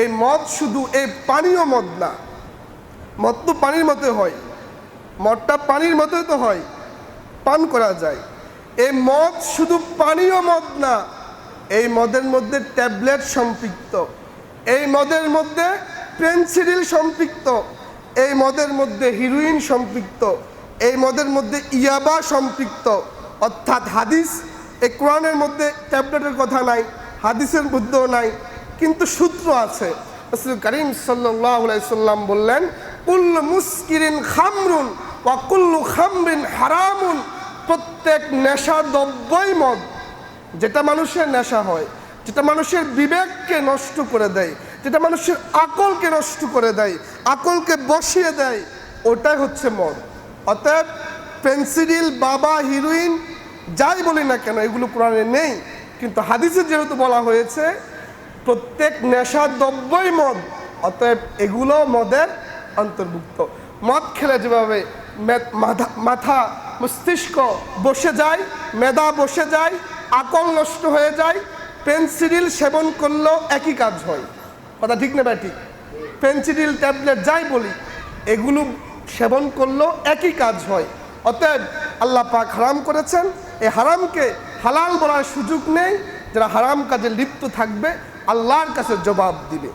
এই মদ শুধু এই পানীয় মদ না, মদ তো পানির মতো হয়, মদটা পানির মতোই তো হয়, পান করা যায়। এই মদ শুধু পানীয় মদ না, এই মদের মধ্যে ট্যাবলেট সম্পৃক্ত, এই মদের মধ্যে পেনসিডিল সম্পৃক্ত, এই মদের মধ্যে হিরোইন সম্পৃক্ত, এই মদের মধ্যে ইয়াবা সম্পৃক্ত। অর্থাৎ হাদিস, এই কোরআনের মধ্যে ট্যাবলেটের কথা নাই, হাদিসের মধ্যেও নাই কিন্তু সূত্র আছে। করিম সাল্লাম বললেন, কুল্লু মুস্কিরিন খামরুন ওয়া কুল্লু হারামুন। প্রত্যেক নেশার দ্রব্যই মদ। যেটা মানুষের নেশা হয়, যেটা মানুষের বিবেককে নষ্ট করে দেয়, যেটা মানুষের আকলকে নষ্ট করে দেয়, আকলকে বসিয়ে দেয়, ওটাই হচ্ছে মদ। অতএব পেন্সিডিল, বাবা, হিরোইন, যাই বলি না কেন, এগুলো কোরআনে নেই, কিন্তু হাদিসে যেহেতু বলা হয়েছে প্রত্যেক নেশার দ্রব্যই মদ, অতএব এগুলো মদের অন্তর্ভুক্ত। মদ খেলে যেভাবে মাথা- মস্তিষ্ক বসে যায় মেধা বসে যায়, আকল নষ্ট হয়ে যায়, পেন্সিডিল সেবন করলেও একই কাজ হয়। কথা ঠিক না ঠিক পেন্সিডিল, ট্যাবলেট যাই বলি, এগুলো সেবন করলেও একই কাজ হয়। অতএব আল্লাহ পাক হারাম করেছেন এই হারামকে হালাল বলার সুযোগ নেই যারা হারাম কাজে লিপ্ত থাকবে আল্লাহর কাছে জবাব দিবে।